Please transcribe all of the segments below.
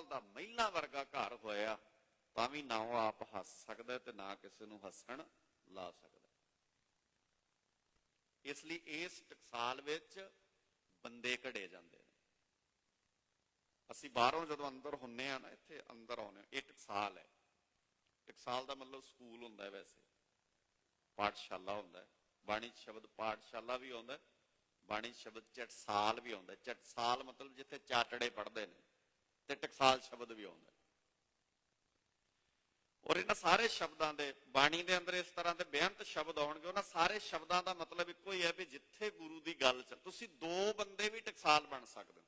ਕਮਲ ਦਾ ਮਹਿਲਾ ਵਰਗਾ ਘਰ ਹੋਇਆ, ਤਾਂ ਵੀ ਨਾ ਉਹ ਆਪ ਹੱਸ ਸਕਦਾ ਤੇ ਨਾ ਕਿਸੇ ਨੂੰ ਹੱਸਣ ਲਾ ਸਕਦਾ। ਇਸ ਲਈ ਇਸ ਟਕਸਾਲ ਵਿੱਚ ਬੰਦੇ ਘੜੇ ਜਾਂਦੇ ਨੇ। ਅਸੀਂ ਬਾਹਰੋਂ ਜਦੋਂ ਅੰਦਰ ਹੁੰਨੇ ਆ ਨਾ, ਇੱਥੇ ਅੰਦਰ ਆਉਨੇ ਇਹ ਟਕਸਾਲ ਹੈ। ਟਕਸਾਲ ਦਾ ਮਤਲਬ ਸਕੂਲ ਹੁੰਦਾ ਹੈ ਵੈਸੇ। ਪਾਠਸ਼ਾਲਾ ਹੁੰਦਾ ਹੈ। ਬਾਣੀ ਸ਼ਬਦ ਪਾਠਸ਼ਾਲਾ ਵੀ ਆਉਂਦਾ ਬਾਣੀ ਸ਼ਬਦ ਚਟਸਾਲ ਵੀ ਆਉਂਦਾ ਚਟਸਾਲ ਮਤਲਬ ਜਿੱਥੇ ਚਾਟੜੇ ਪੜ੍ਹਦੇ ਨੇ। ਤੇ ਟਕਸਾਲ ਸ਼ਬਦ ਵੀ ਆਉਂਦਾ ਔਰ ਇਹਨਾਂ ਸਾਰੇ ਸ਼ਬਦਾਂ ਦੇ, ਬਾਣੀ ਦੇ ਅੰਦਰ ਇਸ ਤਰ੍ਹਾਂ ਦੇ ਬੇਅੰਤ ਸ਼ਬਦ ਆਉਣਗੇ, ਉਹਨਾਂ ਸਾਰੇ ਸ਼ਬਦਾਂ ਦਾ ਮਤਲਬ ਇੱਕੋ ਹੀ ਹੈ ਵੀ ਜਿੱਥੇ ਗੁਰੂ ਦੀ ਗੱਲ ਚੱਲ, ਤੁਸੀਂ ਦੋ ਬੰਦੇ ਵੀ ਟਕਸਾਲ ਬਣ ਸਕਦੇ ਹੋ।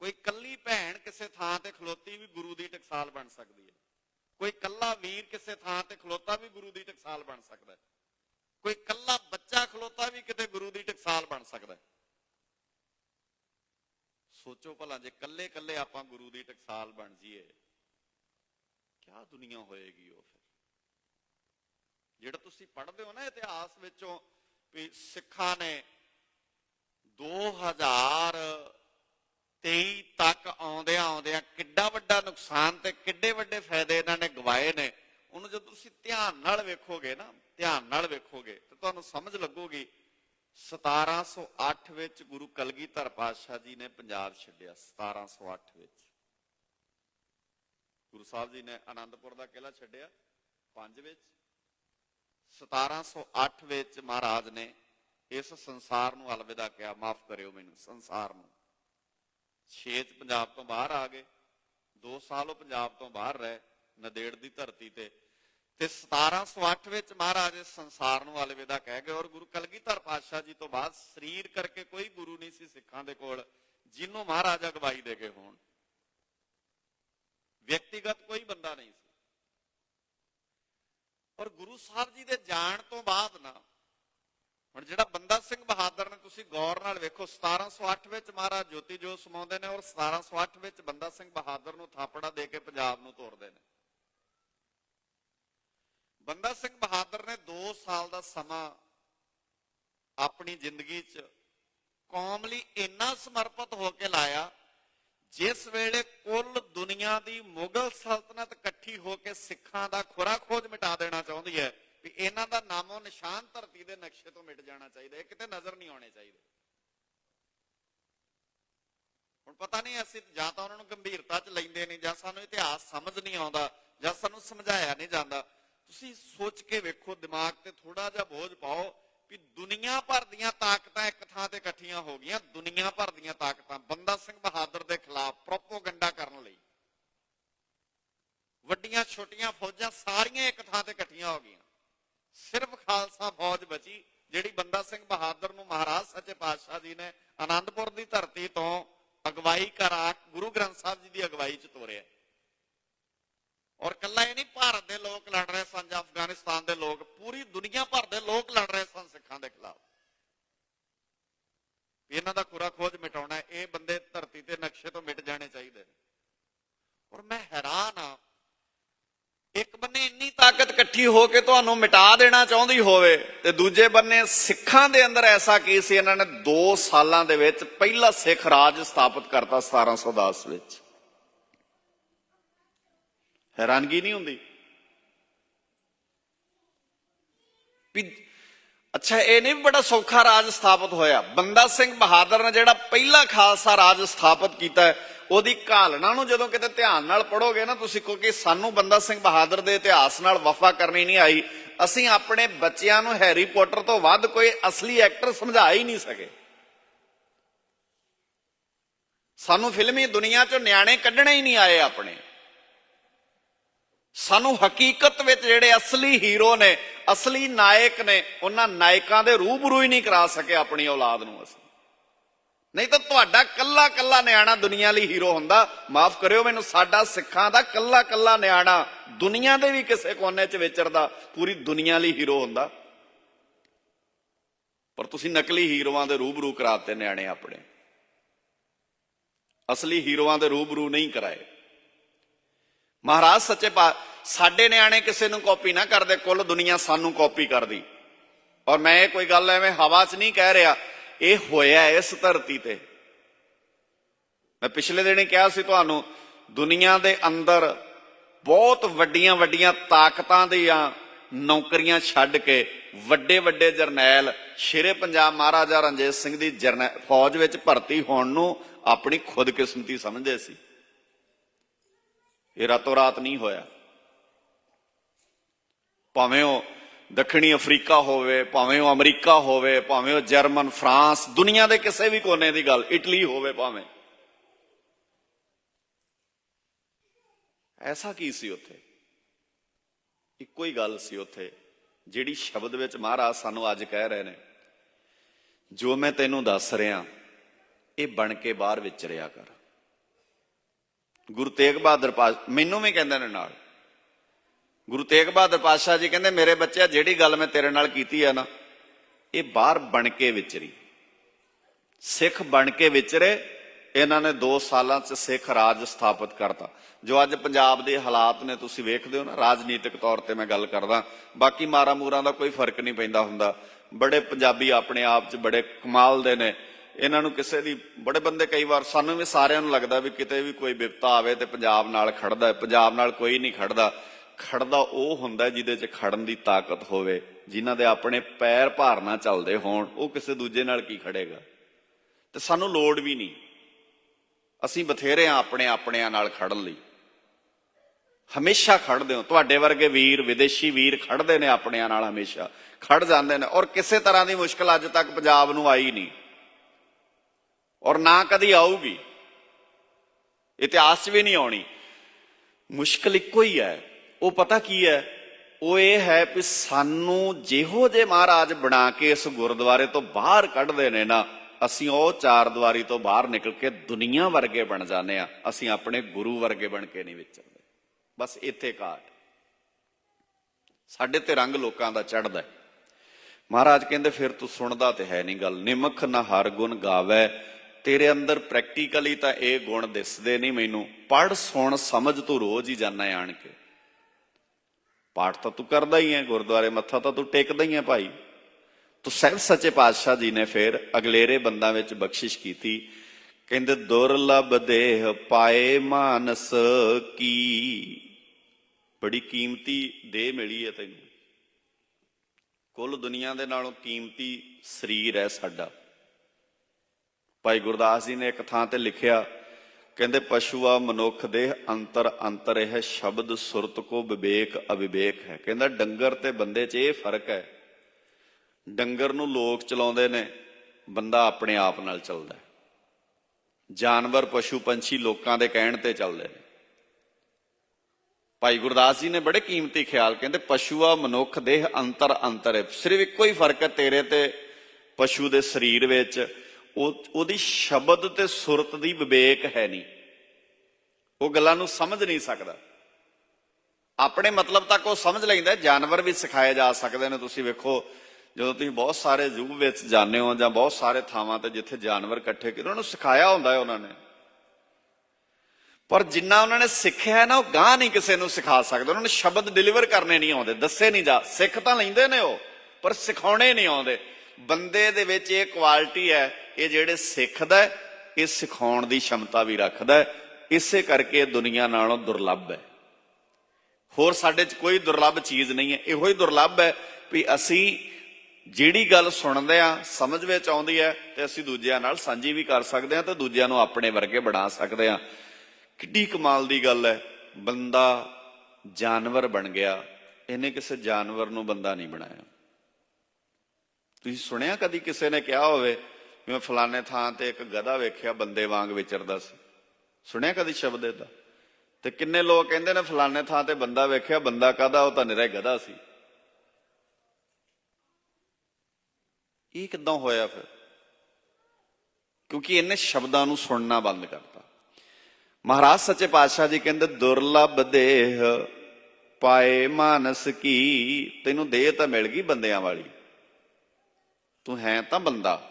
ਕੋਈ ਕੱਲੀ ਭੈਣ ਕਿਸੇ ਥਾਂ ਤੇ ਖਲੋਤੀ ਵੀ ਗੁਰੂ ਦੀ ਟਕਸਾਲ ਬਣ ਸਕਦੀ ਹੈ। ਕੋਈ ਕੱਲਾ ਵੀਰ ਕਿਸੇ ਥਾਂ ਤੇ ਖਲੋਤਾ ਵੀ ਗੁਰੂ ਦੀ ਟਕਸਾਲ ਬਣ ਸਕਦਾ ਹੈ। ਕੋਈ ਕੱਲਾ ਬੱਚਾ ਖਲੋਤਾ ਵੀ ਕਿਤੇ ਗੁਰੂ ਦੀ ਟਕਸਾਲ ਬਣ ਸਕਦਾ ਹੈ। ਸੋਚੋ ਭਲਾ ਜੇ ਕੱਲੇ ਕੱਲੇ ਆਪਾਂ ਗੁਰੂ ਦੀ ਟਕਸਾਲ ਬਣ ਜਾਈਏ, ਕਿਆ ਦੁਨੀਆ ਹੋਏਗੀ ਉਹ ਫਿਰ? ਜਿਹੜਾ ਤੁਸੀਂ ਪੜ੍ਹਦੇ ਹੋ ਨਾ ਇਤਿਹਾਸ ਵਿੱਚੋਂ ਵੀ ਸਿੱਖਾਂ ਨੇ 2023 ਤੱਕ ਆਉਂਦਿਆਂ ਆਉਂਦਿਆਂ ਕਿੱਡਾ ਵੱਡਾ ਨੁਕਸਾਨ ਤੇ ਕਿੱਡੇ ਵੱਡੇ ਫਾਇਦੇ ਇਹਨਾਂ ਨੇ ਗਵਾਏ ਨੇ, ਉਹਨੂੰ ਜਦੋਂ ਤੁਸੀਂ ਧਿਆਨ ਨਾਲ ਵੇਖੋਗੇ ਨਾ, ਧਿਆਨ ਨਾਲ ਵੇਖੋਗੇ, ਤੇ ਤੁਹਾਨੂੰ ਸਮਝ ਲੱਗੂਗੀ 1708 ਵਿੱਚ ਗੁਰੂ ਕਲਗੀਧਰ ਪਾਤਸ਼ਾਹ ਜੀ ਨੇ ਪੰਜਾਬ ਛੱਡਿਆ 1708 ਵਿੱਚ। ਗੁਰੂ ਸਾਹਿਬ ਜੀ ਨੇ ਆਨੰਦਪੁਰ ਦਾ ਕਿਲਾ ਛੱਡਿਆ, ਪੰਜ ਵਿੱਚ। 1708 ਵਿੱਚ ਮਹਾਰਾਜ ਨੇ ਇਸ ਸੰਸਾਰ ਨੂੰ ਅਲਵਿਦਾ ਕਿਹਾ, ਮਾਫ ਕਰਿਓ ਮੈਨੂੰ, ਸੰਸਾਰ ਨੂੰ। ਛੇਤ ਪੰਜਾਬ ਤੋਂ ਬਾਹਰ ਆ ਗਏ 2 ਸਾਲ ਉਹ ਪੰਜਾਬ ਤੋਂ ਬਾਹਰ ਰਹੇ, ਨਦੇੜ ਦੀ ਧਰਤੀ ਤੇ ਤੇ 1708 ਵਿੱਚ ਮਹਾਰਾਜ ਇਸ ਸੰਸਾਰ ਨੂੰ ਅਲਵਿਦਾ ਕਹਿ ਗਏ ਔਰ ਗੁਰੂ ਕਲਗੀਧਰ ਪਾਤਸ਼ਾਹ ਜੀ ਤੋਂ ਬਾਅਦ ਸਰੀਰ ਕਰਕੇ ਕੋਈ ਗੁਰੂ ਨਹੀਂ ਸੀ ਸਿੱਖਾਂ ਦੇ ਕੋਲ ਜਿਹਨੂੰ ਮਹਾਰਾਜ ਅਗਵਾਈ ਦੇ ਗਏ ਹੋਣ। ਵਿਅਕਤੀਗਤ ਕੋਈ ਬੰਦਾ ਨਹੀਂ ਸੀ। ਔਰ ਗੁਰੂ ਸਾਹਿਬ ਜੀ ਦੇ ਜਾਣ ਤੋਂ ਬਾਅਦ ਨਾ, ਹੁਣ ਜਿਹੜਾ ਬੰਦਾ ਸਿੰਘ ਬਹਾਦਰ ਨੇ ਤੁਸੀਂ ਗੌਰ ਨਾਲ ਵੇਖੋ 1708 ਵਿੱਚ ਮਹਾਰਾਜ ਜੋਤੀ ਜੋਤ ਸਮਾਉਂਦੇ ਨੇ ਔਰ 1708 ਵਿੱਚ ਬੰਦਾ ਸਿੰਘ ਬਹਾਦਰ ਨੂੰ ਥਾਪੜਾ ਦੇ ਕੇ ਪੰਜਾਬ ਨੂੰ ਤੋਰਦੇ ਨੇ। ਬੰਦਾ ਸਿੰਘ ਬਹਾਦਰ ਨੇ 2 ਸਾਲ ਦਾ ਸਮਾਂ ਆਪਣੀ ਜ਼ਿੰਦਗੀ 'ਚ ਕੌਮ ਲਈ ਇੰਨਾ ਸਮਰਪਿਤ ਹੋ ਕੇ ਲਾਇਆ, ਜਿਸ ਵੇਲੇ ਕੁੱਲ ਦੁਨੀਆ ਦੀ ਮੁਗਲ ਸਲਤਨਤ ਇਕੱਠੀ ਹੋ ਕੇ ਸਿੱਖਾਂ ਦਾ ਖੁਰਾ ਖੋਜ ਮਿਟਾ ਦੇਣਾ ਚਾਹੁੰਦੀ ਹੈ, ਵੀ ਇਹਨਾਂ ਦਾ ਨਾਮੋ ਨਿਸ਼ਾਨ ਧਰਤੀ ਦੇ ਨਕਸ਼ੇ ਤੋਂ ਮਿਟ ਜਾਣਾ ਚਾਹੀਦਾ ਇਹ ਕਿਤੇ ਨਜ਼ਰ ਨਹੀਂ ਆਉਣੇ ਚਾਹੀਦੇ। ਹੁਣ ਪਤਾ ਨਹੀਂ ਅਸੀਂ ਜਾਂ ਤਾਂ ਉਹਨਾਂ ਨੂੰ ਗੰਭੀਰਤਾ 'ਚ ਲੈਂਦੇ ਨਹੀਂ, ਜਾਂ ਸਾਨੂੰ ਇਤਿਹਾਸ ਸਮਝ ਨਹੀਂ ਆਉਂਦਾ, ਜਾਂ ਸਾਨੂੰ ਸਮਝਾਇਆ ਨਹੀਂ ਜਾਂਦਾ। ਤੁਸੀਂ ਸੋਚ ਕੇ ਵੇਖੋ, ਦਿਮਾਗ ਤੇ ਥੋੜਾ ਜਿਹਾ ਬੋਝ ਪਾਓ ਕਿ ਦੁਨੀਆ ਭਰ ਦੀਆਂ ਤਾਕਤਾਂ ਇੱਕ ਥਾਂ ਤੇ ਇਕੱਠੀਆਂ ਹੋ ਗਈਆਂ, ਦੁਨੀਆ ਭਰ ਦੀਆਂ ਤਾਕਤਾਂ। ਬੰਦਾ ਸਿੰਘ ਬਹਾਦਰ ਦੇ ਖਿਲਾਫ ਪ੍ਰੋਪੋਗੰਡਾ ਕਰਨ ਲਈ। ਵੱਡੀਆਂ, ਛੋਟੀਆਂ ਫੌਜਾਂ ਸਾਰੀਆਂ ਇੱਕ ਥਾਂ ਤੇ ਇਕੱਠੀਆਂ ਹੋ ਗਈਆਂ। ਸਿਰਫ ਖਾਲਸਾ ਫੌਜ ਬਚੀ, ਜਿਹੜੀ ਬੰਦਾ ਸਿੰਘ ਬਹਾਦਰ ਨੂੰ ਮਹਾਰਾਜ ਸੱਚੇ ਪਾਤਸ਼ਾਹ ਜੀ ਨੇ ਆਨੰਦਪੁਰ ਦੀ ਧਰਤੀ ਤੋਂ ਅਗਵਾਈ ਕਰਾ ਗੁਰੂ ਗ੍ਰੰਥ ਸਾਹਿਬ ਜੀ ਦੀ ਅਗਵਾਈ ਚ ਤੋਰਿਆ। ਔਰ ਕੱਲਾ ਇਹ ਨਹੀਂ, ਭਾਰਤ ਦੇ ਲੋਕ ਲੜ ਰਹੇ ਸਨ ਜਾਂ ਅਫਗਾਨਿਸਤਾਨ ਦੇ ਲੋਕ, ਪੂਰੀ ਦੁਨੀਆ ਭਰ ਦੇ ਲੋਕ ਲੜ ਰਹੇ ਸਨ ਸਿੱਖਾਂ ਦੇ ਖਿਲਾਫ। ਇਹਨਾਂ ਦਾ ਖੁਰਾ ਖੋਜ ਮਿਟਾਉਣਾ ਇਹ ਬੰਦੇ ਧਰਤੀ ਤੇ ਨਕਸ਼ੇ ਤੋਂ ਮਿਟ ਜਾਣੇ ਚਾਹੀਦੇ ਨੇ। ਔਰ ਮੈਂ ਹੈਰਾਨ ਆ ਇੱਕ ਬੰਨੇ ਇੰਨੀ ਤਾਕਤ ਇਕੱਠੀ ਹੋ ਕੇ ਤੁਹਾਨੂੰ ਮਿਟਾ ਦੇਣਾ ਚਾਹੁੰਦੀ ਹੋਵੇ ਤੇ ਦੂਜੇ ਬੰਨੇ ਸਿੱਖਾਂ ਦੇ ਅੰਦਰ ਐਸਾ ਕੀ ਸੀ, ਇਹਨਾਂ ਨੇ 2 ਸਾਲਾਂ ਦੇ ਵਿੱਚ ਪਹਿਲਾ ਸਿੱਖ ਰਾਜ ਸਥਾਪਿਤ ਕਰਤਾ 1710 ਵਿੱਚ। ਹੈਰਾਨਗੀ ਨਹੀਂ ਹੁੰਦੀ? ਵੀ ਅੱਛਾ, ਇਹ ਨਹੀਂ ਵੀ ਬੜਾ ਸੌਖਾ ਰਾਜ ਸਥਾਪਿਤ ਹੋਇਆ। ਬੰਦਾ ਸਿੰਘ ਬਹਾਦਰ ਨੇ ਜਿਹੜਾ ਪਹਿਲਾ ਖਾਲਸਾ ਰਾਜ ਸਥਾਪਿਤ ਕੀਤਾ ਉਹਦੀ ਘਾਲਣਾ ਨੂੰ ਜਦੋਂ ਕਿਤੇ ਧਿਆਨ ਨਾਲ ਪੜੋਗੇ ਨਾ ਤੁਸੀਂ, ਕਿਉਂਕਿ ਸਾਨੂੰ ਬੰਦਾ ਸਿੰਘ ਬਹਾਦਰ ਦੇ ਇਤਿਹਾਸ ਨਾਲ ਵਫਾ ਕਰਨੀ ਨਹੀਂ ਆਈ। ਅਸੀਂ ਆਪਣੇ ਬੱਚਿਆਂ ਨੂੰ ਹੈਰੀ ਪੋਟਰ ਤੋਂ ਵੱਧ ਕੋਈ ਅਸਲੀ ਐਕਟਰ ਸਮਝਾ ਹੀ ਨਹੀਂ ਸਕੇ। ਸਾਨੂੰ ਫਿਲਮੀ ਦੁਨੀਆ ਚੋਂ ਨਿਆਣੇ ਕੱਢਣੇ ਹੀ ਨਹੀਂ ਆਏ ਆਪਣੇ। ਸਾਨੂੰ ਹਕੀਕਤ ਵਿੱਚ ਜਿਹੜੇ ਅਸਲੀ ਹੀਰੋ ਨੇ, ਅਸਲੀ ਨਾਇਕ ਨੇ, ਉਹਨਾਂ ਨਾਇਕਾਂ ਦੇ ਰੂਬਰੂ ਹੀ ਨਹੀਂ ਕਰਾ ਸਕੇ ਆਪਣੀ ਔਲਾਦ ਨੂੰ ਅਸੀਂ। ਨਹੀਂ ਤਾਂ ਤੁਹਾਡਾ ਕੱਲਾ ਕੱਲਾ ਨਿਆਣਾ ਦੁਨੀਆ ਲਈ ਹੀਰੋ ਹੁੰਦਾ। ਮਾਫ ਕਰਿਓ, ਮੈਨੂੰ ਸਾਡਾ ਸਿੱਖਾਂ ਦਾ ਕੱਲਾ ਕੱਲਾ ਨਿਆਣਾ ਦੁਨੀਆ ਦੇ ਵੀ ਕਿਸੇ ਕੋਨੇ 'ਚ ਵਿਚਰਦਾ, ਪੂਰੀ ਦੁਨੀਆ ਲਈ ਹੀਰੋ ਹੁੰਦਾ। ਪਰ ਤੁਸੀਂ ਨਕਲੀ ਹੀਰੋਆਂ ਦੇ ਰੂਬਰੂ ਕਰਾਤੇ ਨਿਆਣੇ ਆਪਣੇ। ਅਸਲੀ ਹੀਰੋਆਂ ਦੇ ਰੂਬਰੂ ਨਹੀਂ ਕਰਾਏ। ਮਹਾਰਾਜ ਸੱਚੇ ਪਾ ਸਾਡੇ ਨਿਆਣੇ ਕਿਸੇ ਨੂੰ ਕਾਪੀ ਨਾ ਕਰਦੇ, ਕੁੱਲ ਦੁਨੀਆ ਸਾਨੂੰ ਕਾਪੀ ਕਰਦੀ। ਔਰ ਮੈਂ ਇਹ ਕੋਈ ਗੱਲ ਐਵੇਂ ਹਵਾ 'ਚ ਨਹੀਂ ਕਹਿ ਰਿਹਾ, ਇਹ ਹੋਇਆ ਇਸ ਧਰਤੀ ਤੇ। ਮੈਂ ਪਿਛਲੇ ਦਿਨ ਹੀ ਕਿਹਾ ਸੀ ਤੁਹਾਨੂੰ, ਦੁਨੀਆ ਦੇ ਅੰਦਰ ਬਹੁਤ ਵੱਡੀਆਂ ਵੱਡੀਆਂ ਤਾਕਤਾਂ ਦੀਆਂ ਨੌਕਰੀਆਂ ਛੱਡ ਕੇ ਵੱਡੇ ਵੱਡੇ ਜਰਨੈਲ, ਸ਼ੇਰੇ ਪੰਜਾਬ ਮਹਾਰਾਜਾ ਰਣਜੀਤ ਸਿੰਘ ਦੀ ਜਰਨੈ, ਫੌਜ ਵਿੱਚ ਭਰਤੀ ਹੋਣ ਨੂੰ ਆਪਣੀ ਖੁਦਕਿਸਮਤੀ ਸਮਝਦੇ ਸੀ। ਇਹ ਰਾਤੋਂ ਰਾਤ ਨਹੀਂ ਹੋਇਆ। ਭਾਵੇਂ ਉਹ ਦੱਖਣੀ ਅਫਰੀਕਾ ਹੋਵੇ, ਭਾਵੇਂ ਉਹ ਅਮਰੀਕਾ ਹੋਵੇ, ਭਾਵੇਂ ਉਹ ਜਰਮਨ, ਫਰਾਂਸ, ਦੁਨੀਆ ਦੇ ਕਿਸੇ ਵੀ ਕੋਨੇ ਦੀ ਗੱਲ, ਇਟਲੀ ਹੋਵੇ ਭਾਵੇਂ। ਐਸਾ ਕੀ ਸੀ ਉੱਥੇ? ਇੱਕੋ ਹੀ ਗੱਲ ਸੀ ਉੱਥੇ, ਜਿਹੜੀ ਸ਼ਬਦ ਵਿੱਚ ਮਹਾਰਾਜ ਸਾਨੂੰ ਅੱਜ ਕਹਿ ਰਹੇ ਨੇ। ਜੋ ਮੈਂ ਤੈਨੂੰ ਦੱਸ ਰਿਹਾ, ਇਹ ਬਣ ਕੇ ਬਾਹਰ ਵਿਚਰਿਆ ਕਰ। ਗੁਰੂ ਤੇਗ ਬਹਾਦਰ ਪਾਸ਼ ਮੈਨੂੰ ਵੀ ਕਹਿੰਦੇ ਨੇ ਨਾਲ। ਗੁਰੂ ਤੇਗ ਬਹਾਦਰ ਪਾਤਸ਼ਾਹ ਜੀ ਕਹਿੰਦੇ, ਮੇਰੇ ਬੱਚਿਆ, ਜਿਹੜੀ ਗੱਲ ਮੈਂ ਤੇਰੇ ਨਾਲ ਕੀਤੀ ਆ ਨਾ, ਇਹ ਬਾਹਰ ਬਣ ਕੇ ਵਿਚਰੀ। ਸਿੱਖ ਬਣ ਕੇ ਵਿਚਰੇ, ਇਹਨਾਂ ਨੇ 2 ਸਾਲਾਂ 'ਚ ਸਿੱਖ ਰਾਜ ਸਥਾਪਿਤ ਕਰਤਾ। ਜੋ ਅੱਜ ਪੰਜਾਬ ਦੇ ਹਾਲਾਤ ਨੇ, ਤੁਸੀਂ ਵੇਖਦੇ ਹੋ ਨਾ, ਰਾਜਨੀਤਿਕ ਤੌਰ ਤੇ ਮੈਂ ਗੱਲ ਕਰਦਾ। ਬਾਕੀ ਮਾਰਾ ਮੂਰਾਂ ਦਾ ਕੋਈ ਫ਼ਰਕ ਨਹੀਂ ਪੈਂਦਾ ਹੁੰਦਾ। ਬੜੇ ਪੰਜਾਬੀ ਆਪਣੇ ਆਪ 'ਚ ਬੜੇ ਕਮਾਲ ਦੇ ਨੇ। ਇਹਨਾਂ ਨੂੰ ਕਿਸੇ ਦੀ, ਬੜੇ ਬੰਦੇ ਕਈ ਵਾਰ, ਸਾਨੂੰ ਵੀ ਸਾਰਿਆਂ ਨੂੰ ਲੱਗਦਾ ਵੀ ਕਿਤੇ ਵੀ ਕੋਈ ਵਿਪਤਾ ਆਵੇ ਤੇ ਪੰਜਾਬ ਨਾਲ ਖੜਦਾ ਪੰਜਾਬ ਨਾਲ ਕੋਈ ਨਹੀਂ ਖੜਦਾ। ਖੜਦਾ ਉਹ ਹੁੰਦਾ ਜਿਹਦੇ 'ਚ ਖੜਨ ਦੀ ਤਾਕਤ ਹੋਵੇ, ਜਿਨ੍ਹਾਂ ਦੇ ਆਪਣੇ ਪੈਰ ਭਾਰ ਨਾਲ ਚੱਲਦੇ ਹੋਣ, ਉਹ ਕਿਸੇ ਦੂਜੇ ਨਾਲ ਕੀ ਖੜੇਗਾ? ਤੇ ਸਾਨੂੰ ਲੋੜ ਵੀ ਨਹੀਂ। ਅਸੀਂ ਬਥੇਰੇ ਆ ਆਪਣੇ ਆਪਣਿਆਂ ਨਾਲ ਖੜਨ ਲਈ। ਹਮੇਸ਼ਾ ਖੜਦੇ ਹੋ। ਤੁਹਾਡੇ ਵਰਗੇ ਵੀਰ, ਵਿਦੇਸ਼ੀ ਵੀਰ ਖੜਦੇ ਨੇ ਆਪਣਿਆਂ ਨਾਲ ਹਮੇਸ਼ਾ। ਖੜ ਜਾਂਦੇ ਨੇ। ਔਰ ਕਿਸੇ ਤਰ੍ਹਾਂ ਦੀ ਮੁਸ਼ਕਲ ਅੱਜ ਤੱਕ ਪੰਜਾਬ ਨੂੰ ਆਈ ਨਹੀਂ। ਔਰ ਨਾ ਕਦੀ ਆਊਗੀ। ਇਤਿਹਾਸ 'ਚ ਵੀ ਨਹੀਂ ਆਉਣੀ। ਮੁਸ਼ਕਲ ਇੱਕੋ ਹੀ ਹੈ। ਉਹ ਪਤਾ ਕੀ ਹੈ? ਉਹ ਇਹ ਹੈ ਕਿ ਸਾਨੂੰ ਜਿਹੋ ਜੇ ਮਹਾਰਾਜ ਬਣਾ ਕੇ ਇਸ ਗੁਰਦੁਆਰੇ ਤੋਂ ਬਾਹਰ ਕੱਢਦੇ ਨੇ ਨਾ, ਅਸੀਂ ਉਹ ਚਾਰ ਦੀਵਾਰੀ ਤੋਂ ਬਾਹਰ ਨਿਕਲ ਕੇ ਦੁਨੀਆ ਵਰਗੇ ਬਣ ਜਾਂਦੇ ਆ ਅਸੀਂ ਆਪਣੇ ਗੁਰੂ ਵਰਗੇ ਬਣ ਕੇ ਨਹੀਂ ਵਿਚਰਦੇ। ਬਸ ਇੱਥੇ ਘਾਟ। ਸਾਡੇ ਤੇ ਰੰਗ ਲੋਕਾਂ ਦਾ ਚੜਦਾ ਮਹਾਰਾਜ ਕਹਿੰਦੇ, ਫਿਰ ਤੂੰ ਸੁਣਦਾ ਤੇ ਹੈ ਨਹੀਂ ਗੱਲ। ਨਿਮਖ ਨਾ ਹਰ ਗੁਣ ਗਾਵੇ। ਤੇਰੇ ਅੰਦਰ ਪ੍ਰੈਕਟੀਕਲੀ ਤਾਂ ਇਹ ਗੁਣ ਦਿਸਦੇ ਨਹੀਂ ਮੈਨੂੰ। ਪੜ ਸੁਣ, ਸਮਝ ਤੂੰ ਰੋਜ਼ ਹੀ ਜਾਣਾ ਆਣ ਕੇ। ਪਾਠ ਤਾਂ ਤੂੰ ਕਰਦਾ ਹੀ ਹੈ ਗੁਰਦੁਆਰੇ ਮੱਥਾ ਤਾਂ ਤੂੰ ਟੇਕਦਾ ਹੀ ਹੈ ਭਾਈ। ਤੂੰ ਸਹਿਬ ਸੱਚੇ ਪਾਤਸ਼ਾਹ ਜੀ ਨੇ ਫਿਰ ਅਗਲੇਰੇ ਬੰਦਾਂ ਵਿੱਚ ਬਖਸ਼ਿਸ਼ ਕੀਤੀ। ਕਹਿੰਦੇ ਦੁਰਲਭ ਦੇਹ ਪਾਏ ਮਾਨਸ ਕੀ। ਬੜੀ ਕੀਮਤੀ ਦੇਹ ਮਿਲੀ ਹੈ ਤੈਨੂੰ। ਕੁੱਲ ਦੁਨੀਆ ਦੇ ਨਾਲੋਂ ਕੀਮਤੀ ਸਰੀਰ ਹੈ ਸਾਡਾ। ਭਾਈ ਗੁਰਦਾਸ ਜੀ ਨੇ ਇੱਕ ਥਾਂ ਤੇ ਲਿਖਿਆ ਕਹਿੰਦੇ, ਪਸ਼ੂ ਆ, ਮਨੁੱਖ ਦੇਹ ਅੰਤਰ ਅੰਤਰ ਇਹ ਸ਼ਬਦ ਸੁਰਤ ਕੋ ਵਿਵੇਕ ਅਵਿਵੇਕ ਹੈ। ਕਹਿੰਦਾ, ਡੰਗਰ ਤੇ ਬੰਦੇ 'ਚ ਇਹ ਫ਼ਰਕ ਹੈ। ਡੰਗਰ ਨੂੰ ਲੋਕ ਚਲਾਉਂਦੇ ਨੇ, ਬੰਦਾ ਆਪਣੇ ਆਪ ਨਾਲ ਚੱਲਦਾ ਜਾਨਵਰ, ਪਸ਼ੂ, ਪੰਛੀ ਲੋਕਾਂ ਦੇ ਕਹਿਣ ਤੇ ਚੱਲਦੇ ਨੇ। ਭਾਈ ਗੁਰਦਾਸ ਜੀ ਨੇ ਬੜੇ ਕੀਮਤੀ ਖਿਆਲ ਕਹਿੰਦੇ, ਪਸੂ ਆ, ਮਨੁੱਖ ਦੇਹ ਅੰਤਰ ਅੰਤਰ ਸਿਰਫ ਇੱਕੋ ਹੀ ਫ਼ਰਕ ਹੈ ਤੇਰੇ ਤੇ ਪਸ਼ੂ ਦੇ ਸਰੀਰ ਵਿੱਚ ਉਹਦੀ ਸ਼ਬਦ ਤੇ ਸੁਰਤ ਦੀ ਵਿਵੇਕ ਹੈ ਨਹੀਂ। ਉਹ ਗੱਲਾਂ ਨੂੰ ਸਮਝ ਨਹੀਂ ਸਕਦਾ। ਆਪਣੇ ਮਤਲਬ ਤੱਕ ਉਹ ਸਮਝ ਲੈਂਦਾ ਜਾਨਵਰ ਵੀ ਸਿਖਾਏ ਜਾ ਸਕਦੇ ਨੇ। ਤੁਸੀਂ ਵੇਖੋ, ਜਦੋਂ ਤੁਸੀਂ ਬਹੁਤ ਸਾਰੇ ਜ਼ੂ ਵਿੱਚ ਜਾਂਦੇ ਹੋ ਜਾਂ ਬਹੁਤ ਸਾਰੇ ਥਾਵਾਂ ਤੇ ਜਿੱਥੇ ਜਾਨਵਰ ਇਕੱਠੇ ਕੀਤੇ, ਉਹਨਾਂ ਨੂੰ ਸਿਖਾਇਆ ਹੁੰਦਾ ਹੈ ਉਹਨਾਂ ਨੇ। ਪਰ ਜਿੰਨਾ ਉਹਨਾਂ ਨੇ ਸਿੱਖਿਆ ਹੈ ਨਾ, ਉਹ ਗਾਂ ਨਹੀਂ ਕਿਸੇ ਨੂੰ ਸਿਖਾ ਸਕਦੇ। ਉਹਨਾਂ ਨੂੰ ਸ਼ਬਦ ਡਿਲੀਵਰ ਕਰਨੇ ਨਹੀਂ ਆਉਂਦੇ, ਦੱਸੇ ਨਹੀਂ ਜਾ। ਸਿੱਖ ਤਾਂ ਲੈਂਦੇ ਨੇ ਉਹ, ਪਰ ਸਿਖਾਉਣੇ ਨਹੀਂ ਆਉਂਦੇ। ਬੰਦੇ ਦੇ ਵਿੱਚ ਇਹ ਕੁਆਲਿਟੀ ਹੈ, ਇਹ ਜਿਹੜੇ ਸਿੱਖਦਾ ਇਹ ਸਿਖਾਉਣ ਦੀ ਸ਼ਮਤਾ ਵੀ ਰੱਖਦਾ ਇਸੇ ਕਰਕੇ ਇਹ ਦੁਨੀਆ ਨਾਲੋਂ ਦੁਰਲੱਭ ਹੈ। ਹੋਰ ਸਾਡੇ 'ਚ ਕੋਈ ਦੁਰਲੱਭ ਚੀਜ਼ ਨਹੀਂ ਹੈ। ਇਹੋ ਹੀ ਦੁਰਲੱਭ ਹੈ ਵੀ ਅਸੀਂ ਜਿਹੜੀ ਗੱਲ ਸੁਣਦੇ ਆ ਸਮਝ ਵਿੱਚ ਆਉਂਦੀ ਹੈ ਤੇ ਅਸੀਂ ਦੂਜਿਆਂ ਨਾਲ ਸਾਂਝੀ ਵੀ ਕਰ ਸਕਦੇ ਹਾਂ ਤੇ ਦੂਜਿਆਂ ਨੂੰ ਆਪਣੇ ਵਰਗੇ ਬਣਾ ਸਕਦੇ ਹਾਂ। ਕਿੱਡੀ ਕਮਾਲ ਦੀ ਗੱਲ ਹੈ। ਬੰਦਾ ਜਾਨਵਰ ਬਣ ਗਿਆ। ਇਹਨੇ ਕਿਸੇ ਜਾਨਵਰ ਨੂੰ ਬੰਦਾ ਨਹੀਂ ਬਣਾਇਆ। ਤੁਸੀਂ ਸੁਣਿਆ ਕਦੀ ਕਿਸੇ ਨੇ ਕਿਹਾ ਹੋਵੇ ਵੀ ਮੈਂ ਫਲਾਣੇ ਥਾਂ ਤੇ ਇੱਕ ਗਧਾ ਵੇਖਿਆ ਬੰਦੇ ਵਾਂਗ ਵਿਚਰਦਾ ਸੀ? ਸੁਣਿਆ ਕਦੀ ਸ਼ਬਦ ਇਹਦਾ? ਤੇ ਕਿੰਨੇ ਲੋਕ ਕਹਿੰਦੇ ਨੇ ਫਲਾਣੇ ਥਾਂ ਤੇ ਬੰਦਾ ਵੇਖਿਆ, ਬੰਦਾ ਕਾਦਾ ਉਹ ਤਾਂ ਨਿਰਾ ਗਧਾ ਸੀ। ਇਹ ਕਿੱਦਾਂ ਹੋਇਆ ਫਿਰ? ਕਿਉਂਕਿ ਇਹਨੇ ਸ਼ਬਦਾਂ ਨੂੰ ਸੁਣਨਾ ਬੰਦ ਕਰਤਾ। ਮਹਾਰਾਜ ਸੱਚੇ ਪਾਤਸ਼ਾਹ ਜੀ ਕਹਿੰਦੇ, ਦੁਰਲਭ ਦੇਹ ਪਾਏ ਮਾਨਸ ਕੀ, ਤੈਨੂੰ ਦੇਹ ਤਾਂ ਮਿਲ ਗਈ ਬੰਦਿਆਂ ਵਾਲੀ। ਤੂੰ ਹੈ ਤਾਂ ਬੰਦਾ।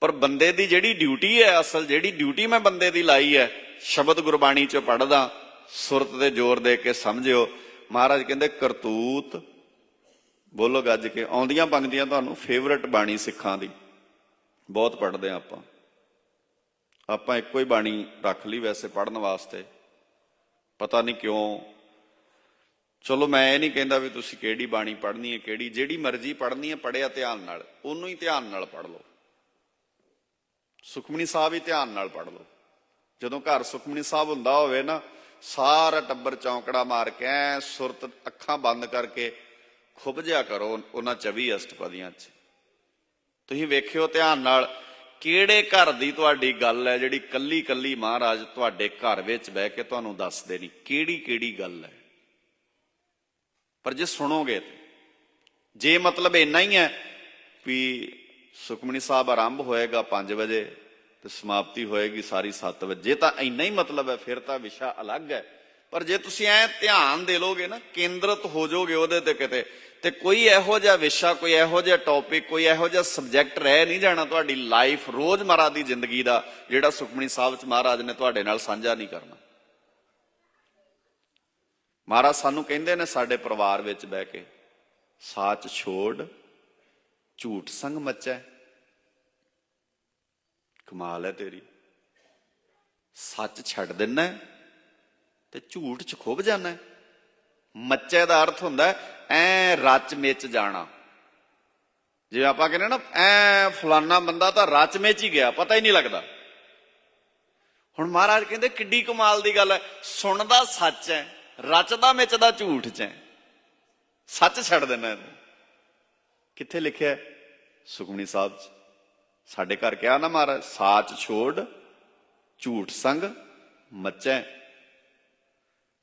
ਪਰ ਬੰਦੇ ਦੀ ਜਿਹੜੀ ਡਿਊਟੀ ਹੈ, ਅਸਲ ਜਿਹੜੀ ਡਿਊਟੀ ਮੈਂ ਬੰਦੇ ਦੀ ਲਾਈ ਹੈ, ਸ਼ਬਦ ਗੁਰਬਾਣੀ ਚ ਪੜਦਾ ਸੁਰਤ ਤੇ ਜ਼ੋਰ ਦੇ ਕੇ ਸਮਝਿਓ। ਮਹਾਰਾਜ ਕਹਿੰਦੇ, ਕਰਤੂਤ, ਬੋਲੋ ਗੱਜ ਕੇ, ਆਉਂਦੀਆਂ ਪੰਕਤੀਆਂ ਤੁਹਾਨੂੰ ਫੇਵਰਟ ਬਾਣੀ ਸਿੱਖਾਂ ਦੀ। ਬਹੁਤ ਪੜਦੇ ਆ ਆਪਾਂ। ਆਪਾਂ ਇੱਕੋ ਹੀ ਬਾਣੀ ਰੱਖ ਲਈ ਵੈਸੇ ਪੜਨ ਵਾਸਤੇ। ਪਤਾ ਨਹੀਂ ਕਿਉਂ ਚਲੋ ਮੈਂ ਇਹ ਨਹੀਂ ਕਹਿੰਦਾ ਵੀ ਤੁਸੀਂ ਕਿਹੜੀ ਬਾਣੀ ਪੜ੍ਹਨੀ ਹੈ, ਕਿਹੜੀ ਜਿਹੜੀ ਮਰਜ਼ੀ ਪੜ੍ਹਨੀ ਹੈ ਪੜਿਆ ਧਿਆਨ ਨਾਲ। ਉਹਨੂੰ ਹੀ ਧਿਆਨ ਨਾਲ ਪੜ੍ਹ ਲਓ। ਸੁਖਮਨੀ ਸਾਹਿਬ ਹੀ ਧਿਆਨ ਨਾਲ ਪੜ੍ਹ ਲਓ। ਜਦੋਂ ਘਰ ਸੁਖਮਨੀ ਸਾਹਿਬ ਹੁੰਦਾ ਹੋਵੇ ਨਾ, ਸਾਰਾ ਟੱਬਰ ਚੌਂਕੜਾ ਮਾਰ ਕੇ ਐ ਸੁਰਤ ਅੱਖਾਂ ਬੰਦ ਕਰਕੇ ਖੁੱਭ ਜਿਆ ਕਰੋ ਉਹਨਾਂ 24 ਅਸ਼ਟਪਦੀਆਂ 'ਚ। ਤੁਸੀਂ ਵੇਖਿਓ ਧਿਆਨ ਨਾਲ ਕਿਹੜੇ ਘਰ ਦੀ ਤੁਹਾਡੀ ਗੱਲ ਹੈ ਜਿਹੜੀ ਕੱਲੀ ਕੱਲੀ ਮਹਾਰਾਜ ਤੁਹਾਡੇ ਘਰ ਵਿੱਚ ਬਹਿ ਕੇ ਤੁਹਾਨੂੰ ਦੱਸਦੇ ਨਹੀਂ ਕਿਹੜੀ ਕਿਹੜੀ ਗੱਲ ਹੈ। ਪਰ ਜੇ ਸੁਣੋਗੇ ਜੇ ਮਤਲਬ ਇੰਨਾ ਹੀ ਹੈ ਵੀ ਸੁਖਮਨੀ ਸਾਹਿਬ ਆਰੰਭ ਹੋਏਗਾ 5 ਵਜੇ ਤੇ ਸਮਾਪਤੀ ਹੋਏਗੀ ਸਾਰੀ 7 ਵਜੇ ਤਾਂ ਇੰਨਾ ਹੀ ਮਤਲਬ ਹੈ, ਫਿਰ ਤਾਂ ਵਿਸ਼ਾ ਅਲੱਗ ਹੈ। ਪਰ ਜੇ ਤੁਸੀਂ ਐ ਧਿਆਨ ਦੇ ਲੋਗੇ ਨਾ, ਕੇਂਦਰਿਤ ਹੋ ਜਾਓਗੇ ਉਹਦੇ ਤੇ ਕਿਤੇ, ਤੇ ਕੋਈ ਇਹੋ ਜਿਹਾ ਵਿਸ਼ਾ, ਕੋਈ ਇਹੋ ਜਿਹਾ ਟੌਪਿਕ ਕੋਈ ਇਹੋ ਜਿਹਾ ਸਬਜੈਕਟ ਰਹਿ ਨਹੀਂ ਜਾਣਾ ਤੁਹਾਡੀ ਲਾਈਫ ਰੋਜ਼ਮਰਾ ਦੀ ਜ਼ਿੰਦਗੀ ਦਾ, ਜਿਹੜਾ ਸੁਖਮਨੀ ਸਾਹਿਬ ਚ ਮਹਾਰਾਜ ਨੇ ਤੁਹਾਡੇ ਨਾਲ ਸਾਂਝਾ ਨਹੀਂ ਕਰਨਾ। ਮਹਾਰਾਜ, ਸਾਨੂੰ ਕਹਿੰਦੇ ਨੇ ਸਾਡੇ ਪਰਿਵਾਰ ਵਿੱਚ ਬਹਿ ਕੇ, ਸਾਚ ਛੋੜ, ਝੂਠ ਸੰਗ ਮੱਚੈ। ਕਮਾਲ ਹੈ ਤੇਰੀ। ਸੱਚ ਛੱਡ ਦਿੰਨਾ ਤੇ ਝੂਠ ਚ ਖੁੱਭ ਜਾਣਾ ਮੱਚੇ ਦਾ ਅਰਥ ਹੁੰਦਾ ਐ ਰਚ ਮਿਚ ਜਾਣਾ। ਜਿਵੇਂ ਆਪਾਂ ਕਹਿੰਦੇ ਨਾ, ਐ ਫਲਾਨਾ ਬੰਦਾ ਤਾਂ ਰਚ ਮਿਚ ਹੀ ਗਿਆ, ਪਤਾ ਹੀ ਨਹੀਂ ਲੱਗਦਾ। ਹੁਣ ਮਹਾਰਾਜ ਕਹਿੰਦੇ, ਕਿੱਡੀ ਕਮਾਲ ਦੀ ਗੱਲ ਹੈ, ਸੁਣਦਾ ਸੱਚ ਹੈ। ਰਚਦਾ ਮਿਚਦਾ ਝੂਠ ਚ ਸੱਚ ਛੱਡ ਦੇਣਾ ਇਹਨੂੰ। ਕਿੱਥੇ ਲਿਖਿਆ ਸੁਖਮਨੀ ਸਾਹਿਬ ਚ। ਸਾਡੇ ਘਰ ਕਿਹਾ ਨਾ ਮਹਾਰਾਜ, ਸਾਚ ਛੋੜ, ਝੂਠ ਸੰਗ ਮੱਚੈ।